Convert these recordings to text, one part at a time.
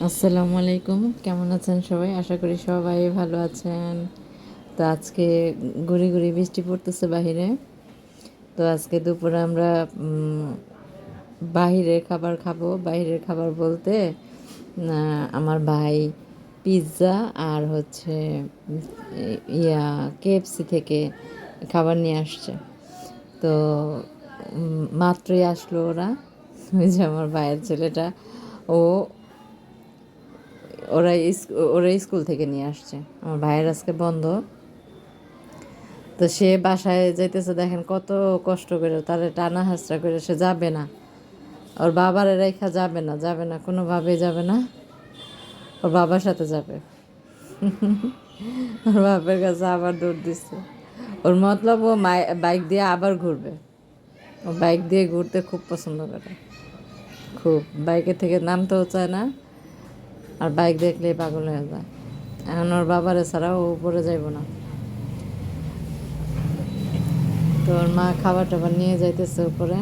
আসসালামু আলাইকুম। কেমন আছেন সবাই? আশা করি সবাই ভালো আছেন। তো আজকে গুড়ি গুড়ি বৃষ্টি পড়তেছে বাহিরে। তো আজকে দুপুরে আমরা বাহিরের খাবার খাব। বাহিরের খাবার বলতে আমার ভাই পিৎজা আর হচ্ছে ইয়া, কেএফসি থেকে খাবার নিয়ে আসছে। তো মাত্রই আসলো ওরা। ওই যে আমার ভাইয়ের ছেলেটা। ও ওরা ওরা স্কুল থেকে নিয়ে আসছে। আমার ভাইয়ের আজকে বন্ধ। তো সে বাসায় যাইতেছে, দেখেন কত কষ্ট করে তারে টানা হাসরা করে সে যাবে না। ওর বাবার রেখা যাবে না যাবে না, কোনোভাবেই যাবে না। ওর বাবার সাথে যাবে। ওর বাপের কাছে আবার দৌড় দিচ্ছে। ওর মতলব ও বাইক দিয়ে আবার ঘুরবে। ও বাইক দিয়ে ঘুরতে খুব পছন্দ করে। খুব। বাইকের থেকে নামতেও চায় না। আর বাইক দেখলেই পাগল হয়ে যায়। এখন ওর বাবারে ছাড়া ও উপরে যাইব না। তো ওর মা খাবার টাবার নিয়ে যাইতেছে উপরে।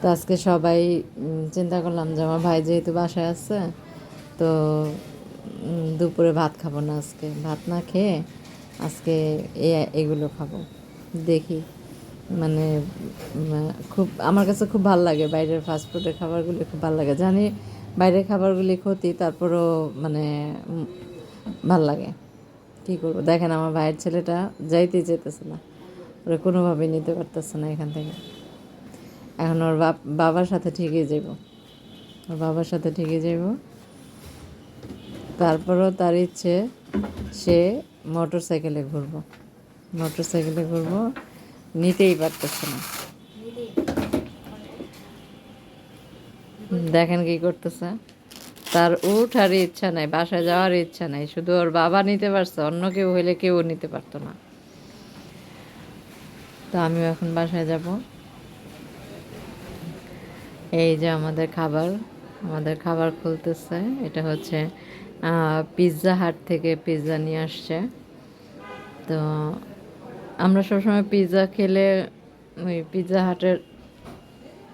তো আজকে সবাই চিন্তা করলাম যে আমার ভাই যেহেতু বাসায় আছে, তো দুপুরে ভাত খাব না আজকে। ভাত না খেয়ে আজকে এগুলো খাব। দেখি। মানে খুব, আমার কাছে খুব ভালো লাগে বাইরের ফাস্টফুডের খাবারগুলি, খুব ভালো লাগে। জানি বাইরের খাবারগুলি ক্ষতি, তারপরও মানে ভালো লাগে। কী করব? দেখেন আমার ভাইয়ের ছেলেটা যাইতেই যেতেছে না। ওরা কোনোভাবেই নিতে পারতেছে না এখান থেকে। এখন ওর বাবার সাথে ঠিকই যাইব। ওর বাবার সাথে ঠিকই যাইব। তারপরও তার ইচ্ছে, সে মোটর সাইকেলে ঘুরবো। মোটর সাইকেলে ঘুরবো, নিতেই পারতেছে না। দেখেন কি করতেছে। তার উঠার ইচ্ছা নাই, বাসায় যাওয়ার ইচ্ছা নাই, শুধু ওর বাবা নিতে পারছে, অন্য কেউ হইলে কেউ নিতে পারতো না। তো আমিও এখন বাসায় যাব। এই যে আমাদের খাবার আমাদের খাবার খুলতেছে, এটা হচ্ছে পিৎজা হাট থেকে পিৎজা নিয়ে আসছে। তো আমরা সবসময় পিৎজা খেলে, ওই পিৎজা হাটের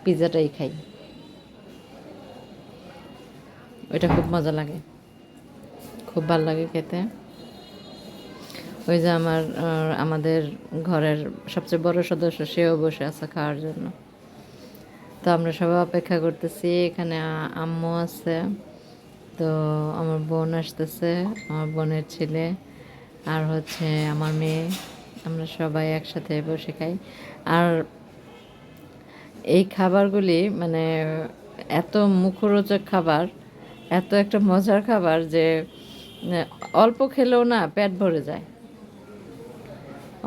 পিৎজাটাই খাই। ওইটা খুব মজা লাগে। খুব ভালো লাগে খেতে। ওই যে আমার আমাদের ঘরের সবচেয়ে বড় সদস্য, সেও বসে আছে খাওয়ার জন্য। তো আমরা সবাই অপেক্ষা করতেছি, এখানে আম্মু আছে। তো আমার বোন আসতেছে, আমার বোনের ছেলে আর হচ্ছে আমার মেয়ে। আমরা সবাই একসাথে বসে খাই। আর এই খাবারগুলি মানে এত মুখরোচক খাবার এত একটা মজার খাবার যে অল্প খেলেও না পেট ভরে যায়।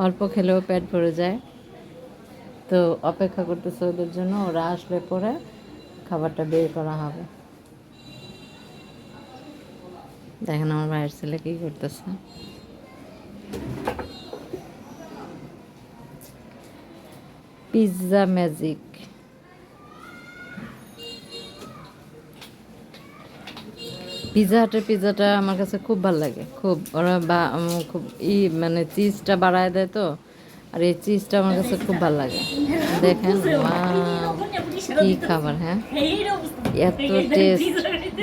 অল্প খেলেও পেট ভরে যায়। তো অপেক্ষা করতেছে ওদের জন্য, ওরা আসলে পরে খাবারটা বের করা হবে। দেখেন আমার ভাইয়ের ছেলে কি করতেছে। Pizza magic. পিৎজা হাটের পিৎজাটা আমার কাছে খুব ভালো লাগে। খুব ওরা বা খুব ই মানে চিজটা বাড়ায় দেয় তো আর এই চিজটা আমার কাছে খুব ভালো লাগে। দেখেন মা কি খাবার হ্যাঁ? এত টেস্ট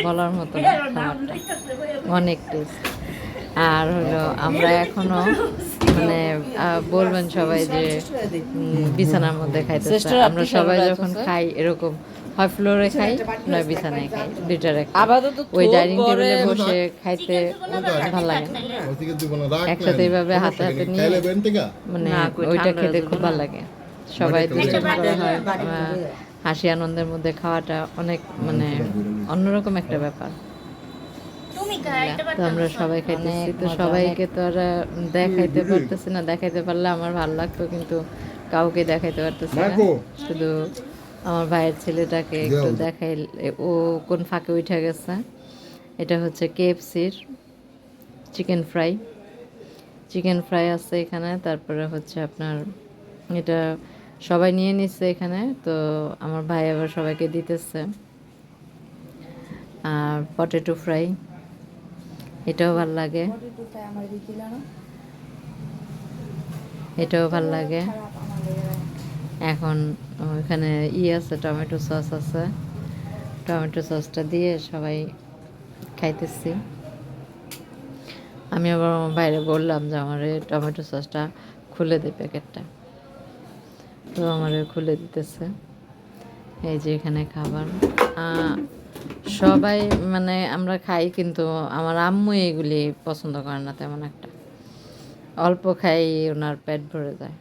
বলার মতো না খাবারটা অনেক টেস্ট আর হলো আমরা এখনও মানে বলবেন সবাই যে বিছানার মধ্যে খাইতে আমরা সবাই যখন খাই এরকম। হয় ফ্লোরে খাই নয় বিছানায় খাই দুইটারে খাই। আপাতত ওই ডাইনিং টেবিলে বসে খাইতে ভালো লাগে। একসাথে এইভাবে হাতে হাতে নিয়ে মানে ওইটা খেতে খুব ভালো লাগে। সবাই করা হয় হাসি আনন্দের মধ্যে খাওয়াটা অনেক মানে অন্যরকম একটা ব্যাপার। তো আমরা সবাই খাইতেছি তো সবাইকে তো আর দেখাইতে পারতেছি না দেখাইতে পারলে আমার ভালো লাগতো কিন্তু কাউকে দেখাইতে পারতেছি না। শুধু আমার ভাইয়ের ছেলেটাকে একটু দেখাই ও কোন ফাঁকে উঠে গেছে? এটা হচ্ছে কেএফসির চিকেন ফ্রাই। চিকেন ফ্রাই আছে এখানে তারপরে হচ্ছে আপনার এটা সবাই নিয়ে নিচ্ছে এখানে তো আমার ভাই আবার সবাইকে দিতেছে। আর পটেটো ফ্রাই এটাও ভালো লাগে। এটাও ভালো লাগে। এখন ওখানে ই আছে, টমেটো সস আছে। টমেটো সসটা দিয়ে সবাই খাইতেছি। আমি আবার আমার বাইরে বললাম যে, আমার টমেটো সসটা খুলে দে প্যাকেটটা। তো আমার খুলে দিতেছে। এই যে এখানে খাবার। সবাই মানে আমরা খাই কিন্তু আমার আম্মু এগুলি পছন্দ করে না তেমন একটা। অল্প খাই ওনার পেট ভরে যায়।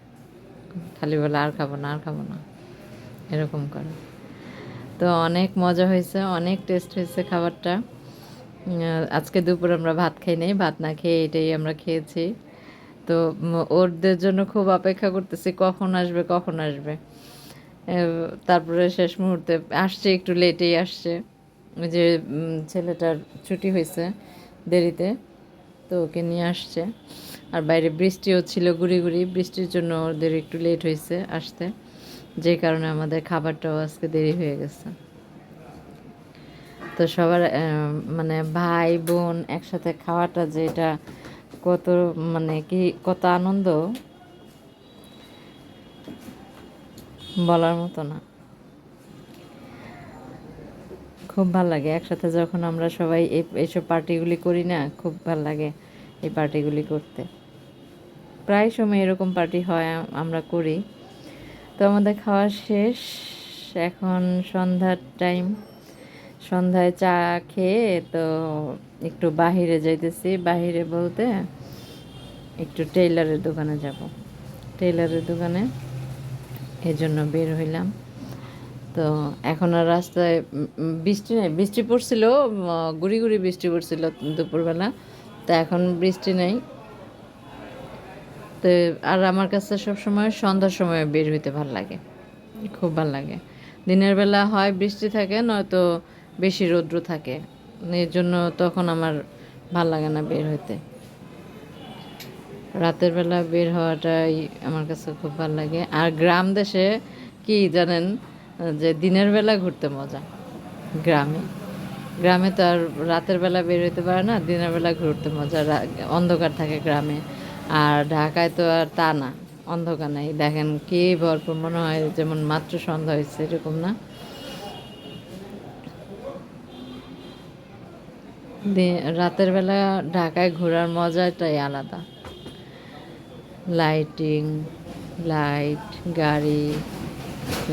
খালি বলে, আর খাব না, আর খাব না। এরকম করে। তো অনেক মজা হয়েছে, অনেক টেস্ট হয়েছে খাবারটা। আজকে দুপুর আমরা ভাত খাই নাই, ভাত না খেয়ে এটাই আমরা খেয়েছি। তো ওরদের জন্য খুব অপেক্ষা করতেছি, কখন আসবে কখন আসবে। তারপরে শেষ মুহূর্তে আসছে, একটু লেটেই আসছে। যে ছেলেটার ছুটি হয়েছে দেরিতে। তো ওকে নিয়ে আসছে। আর বাইরে বৃষ্টিও ছিল গুড়ি গুড়ি। বৃষ্টির জন্য ওদের একটু লেট হয়েছে আসতে। যে কারণে আমাদের খাবারটাও আজকে দেরি হয়ে গেছে। তো সবার মানে ভাই, বোন একসাথে খাওয়াটা যে এটা কত মানে কি কত আনন্দ বলার মতো না। খুব ভালো লাগে। একসাথে যখন আমরা সবাই এই, এইসব পার্টিগুলি করি না, খুব ভালো লাগে এই পার্টিগুলি করতে। প্রায় সময় এরকম পার্টি হয় আমরা করি। তো আমাদের খাওয়া শেষ। এখন সন্ধ্যার টাইম। সন্ধ্যায় চা খেয়ে তো একটু বাহিরে যাইতেছি। বাহিরে বলতে একটু টেইলারের দোকানে যাব। টেইলারের দোকানে এই জন্য বের হইলাম। তো এখন আর রাস্তায় বৃষ্টি নেই। বৃষ্টি পড়ছিল গুড়ি গুড়ি বৃষ্টি পড়ছিল দুপুরবেলা। তো এখন বৃষ্টি নেই। তো আর আমার কাছে সব সময় সন্ধ্যার সময় বের হইতে ভালো লাগে। খুব ভালো লাগে। দিনের বেলা হয় বৃষ্টি থাকে, নয়তো বেশি রৌদ্র থাকে। এর জন্য তখন আমার ভালো লাগে না বের হইতে। রাতের বেলা বের হওয়াটাই আমার কাছে খুব ভালো লাগে। আর গ্রাম দেশে কি জানেন যে দিনের বেলা ঘুরতে মজা, গ্রামে। গ্রামে তো আর রাতের বেলা বের হইতে পারে না, দিনের বেলা ঘুরতে মজা অন্ধকার থাকে গ্রামে। আর ঢাকায় তো আর তা না, অন্ধকার নাই। দেখেন কি ভরপুর মনে হয়, যেমন মাত্র সন্ধ্যা হয়েছে এরকম না? রাতের বেলা ঢাকায় ঘোরার মজাটাই আলাদা। লাইটিং লাইট গাড়ি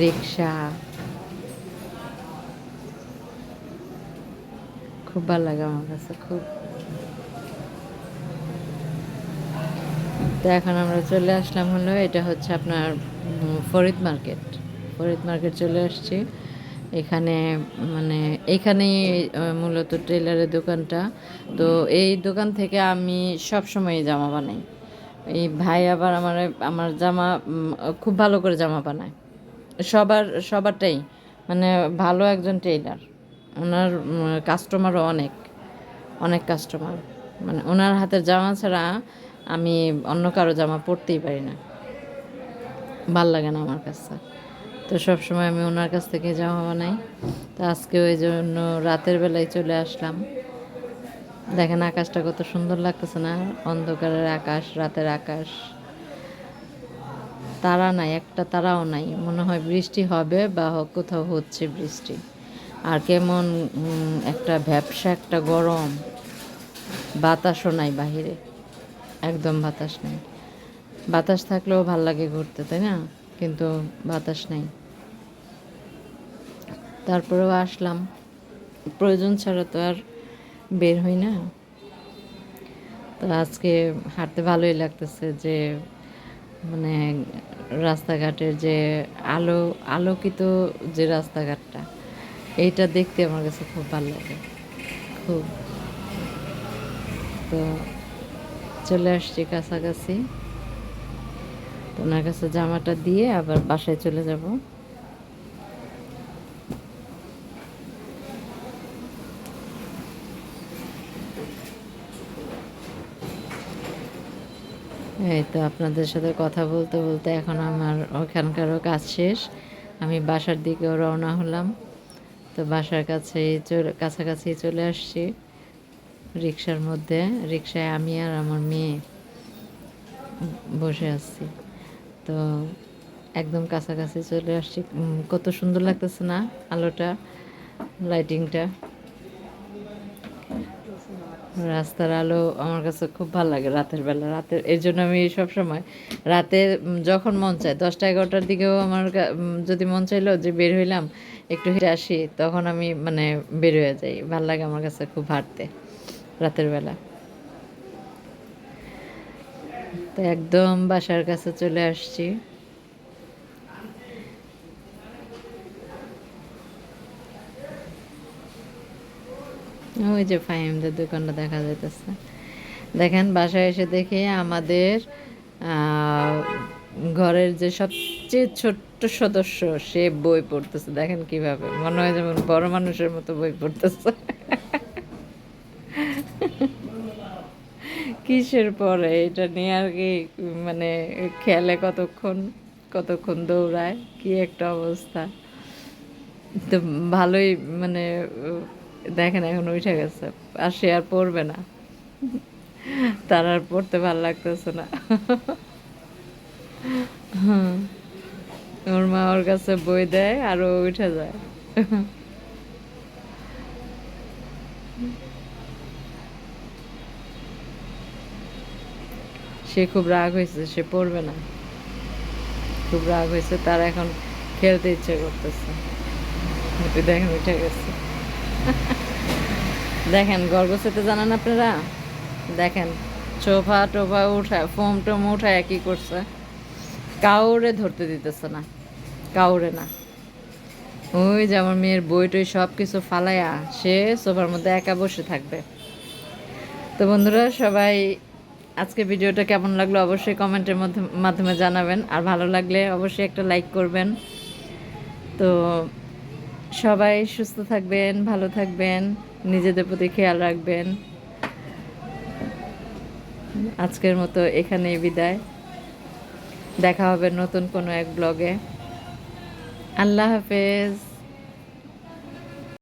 রিক্সা। খুব ভালো লাগে আমার কাছে, খুব। তো এখন আমরা চলে আসলাম হলো, এটা হচ্ছে আপনার ফরিদ মার্কেট। ফরিদ মার্কেট চলে আসছি। এখানে মানে এখানেই মূলত টেলারের দোকানটা। তো এই দোকান থেকে আমি সব সময় জামা বানাই। এই ভাই আবার আমার আমার জামা খুব ভালো করে জামা বানায়। সবার, সবারটাই। মানে ভালো একজন টেইলার ওনার কাস্টমারও অনেক। অনেক কাস্টমার মানে ওনার হাতের জামা ছাড়া আমি অন্য কারও জামা পরতেই পারি না। ভালো লাগে না আমার কাছে। তো সব সময় আমি ওনার কাছ থেকে জামা বানাই। তো আজকে ওই জন্য রাতের বেলায় চলে আসলাম। দেখেন আকাশটা কত সুন্দর লাগতেছে না? অন্ধকারের আকাশ, রাতের আকাশ। তারা নাই, একটা তারাও নাই। মনে হয় বৃষ্টি হবে বা কোথাও হচ্ছে বৃষ্টি। আর কেমন একটা ভ্যাবসা, একটা গরম। বাতাসও নাই বাহিরে। একদম বাতাস নেই। বাতাস থাকলেও ভালো লাগে ঘুরতে, তাই না? কিন্তু বাতাস নেই। তারপরেও আসলাম। প্রয়োজন ছাড়া তো আর বের হই না। তো আজকে হাঁটতে ভালোই লাগতেছে যে মানে রাস্তাঘাটের যে আলো, আলোকিত যে রাস্তাঘাটটা, এইটা দেখতে আমার কাছে খুব ভালো লাগে। খুব। তো চলে আসছি কাছাকাছি। তো ওনার কাছে জামাটা দিয়ে আবার বাসায় চলে যাব। এই তো আপনাদের সাথে কথা বলতে বলতে এখন আমার ওখানকারও কাজ শেষ। আমি বাসার দিকেও রওনা হলাম। তো বাসার কাছে চলে, কাছাকাছি চলে আসছি রিক্সার মধ্যে। রিক্সায় আমি আর আমার মেয়ে বসে আছি। তো একদম কাছাকাছি চলে আসছি। কত সুন্দর লাগতেছে না আলোটা লাইটিংটা রাস্তার আলো আমার কাছে খুব ভালো লাগে রাতের বেলা। রাতের এর জন্য আমি সব সময় রাতে যখন মন চায়, দশটা এগারোটার দিকেও আমার যদি মন চাইলো যে বের হইলাম, একটু হেঁটে আসি, তখন আমি মানে বের হয়ে যাই। ভালো লাগে আমার কাছে খুব হাঁটতে, রাতের বেলা। তো একদম বাসার কাছে চলে আসছি। ওই যে ফাহিমদের দোকানটা দেখা যাইতেছে। দেখেন, বাসায় এসে দেখে আমাদের ঘরের যে সবচেয়ে ছোট্ট সদস্য, সে বই পড়তেছে। দেখেন কীভাবে। মনে হয় যেমন বড় মানুষের মতো বই পড়তেছে। কিসের পরে? এটা নিয়ে আর কি মানে খেলে কতক্ষণ কতক্ষণ দৌড়ায়? কি একটা অবস্থা। তো ভালোই মানে দেখেন এখন উঠে গেছে, আর সে আর পড়বে না। তার আর পড়তে ভালো লাগতেছে না। ওর মা ওর কাছে বই দেয় আর ও উঠে যায়। সে খুব রাগ হয়েছে, সে পড়বে না। খুব রাগ হয়েছে, তার এখন খেলতে ইচ্ছে করতেছে। দেখেন উঠে গেছে। দেখেন গর্গসেতে জানান আপনারা? দেখেন সোফা টোফা উঠায়, ফোম টোম উঠায় কি করছে। কাউরে ধরতে দিতেছে না, কাউরে না। ওই যে আমার মেয়ের বই টই সব কিছু ফালাইয়া সে সোফার মধ্যে একা বসে থাকবে। তো বন্ধুরা, সবাই, আজকে ভিডিওটা কেমন লাগল অবশ্যই কমেন্টের মধ্যে- মাধ্যমে জানাবেন। আর ভালো লাগলে অবশ্যই একটা লাইক করবেন। তো সবাই সুস্থ থাকবেন, ভালো থাকবেন, নিজেদের প্রতি খেয়াল রাখবেন। আজকের মতো এখানেই বিদায়। দেখা হবে নতুন কোনো এক ব্লগে আল্লাহ হাফেজ।